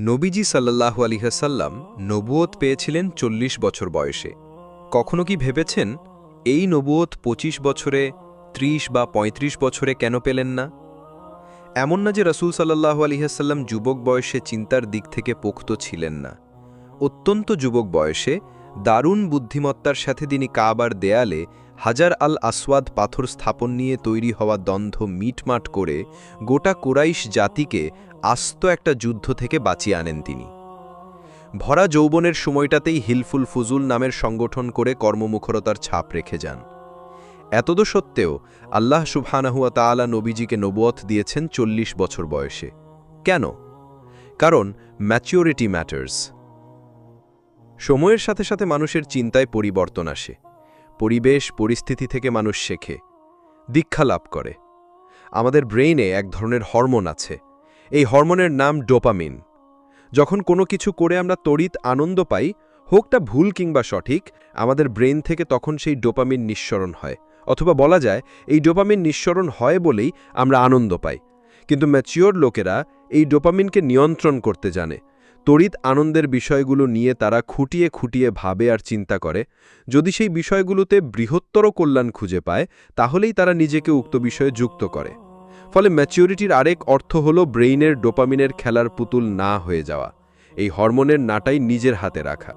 নবীজি সাল্লাল্লাহু আলিহাসাল্লাম নবুয়ত পেয়েছিলেন চল্লিশ বছর বয়সে। কখনো কি ভেবেছেন এই নবুয়ত ২৫ বছরে ৩০ বা ৩৫ বছরে কেন পেলেন না? এমন না যে রসুল সাল্লাহু আলিহাসাল্লাম যুবক বয়সে চিন্তার দিক থেকে পোক্ত ছিলেন না। অত্যন্ত যুবক বয়সে দারুণ বুদ্ধিমত্তার সাথে তিনি কাবার দেয়ালে হাজার আল আসওয়াদ পাথর স্থাপন নিয়ে তৈরি হওয়া দ্বন্দ্ব মিটমাট করে গোটা কোরাইশ জাতিকে আস্ত একটা যুদ্ধ থেকে বাঁচিয়ে আনেন তিনি। ভরা যৌবনের সময়টাতেই হিলফুল ফুজুল নামের সংগঠন করে কর্মমুখরতার ছাপ রেখে যান। এতদ সত্ত্বেও আল্লাহ সুবহানাহুয়া তাআলা নবীজিকে নবুয়ত দিয়েছেন চল্লিশ বছর বয়সে। কেন? কারণ ম্যাচিওরিটি ম্যাটার্স সময়ের সাথে সাথে মানুষের চিন্তায় পরিবর্তন আসে। পরিবেশ, পরিস্থিতি থেকে মানুষ শেখে। দীক্ষা লাভ করে। আমাদের ব্রেইনে এক ধরনের হরমোন আছে। এই হরমোনের নাম ডোপামিন। যখন কোনো কিছু করে আমরা তড়িৎ আনন্দ পাই হোকটা ভুল কিংবা সঠিক, আমাদের ব্রেন থেকে তখন সেই ডোপামিন নিঃসরণ হয়। অথবা বলা যায়, এই ডোপামিন নিঃসরণ হয় বলেই আমরা আনন্দ পাই। কিন্তু ম্যাচিওর লোকেরা এই ডোপামিনকে নিয়ন্ত্রণ করতে জানে। তড়িৎ আনন্দের বিষয়গুলো নিয়ে তারা খুঁটিয়ে খুঁটিয়ে ভাবে আর চিন্তা করে। যদি সেই বিষয়গুলোতে বৃহত্তর কল্যাণ খুঁজে পায়, তাহলেই তারা নিজেকে উক্ত বিষয়ে যুক্ত করে। ফলে ম্যাচিউরিটির আরেক অর্থ হল ব্রেইনের ডোপামিনের খেলার পুতুল না হয়ে যাওয়া। এই হরমোনের নাটাই নিজের হাতে রাখা।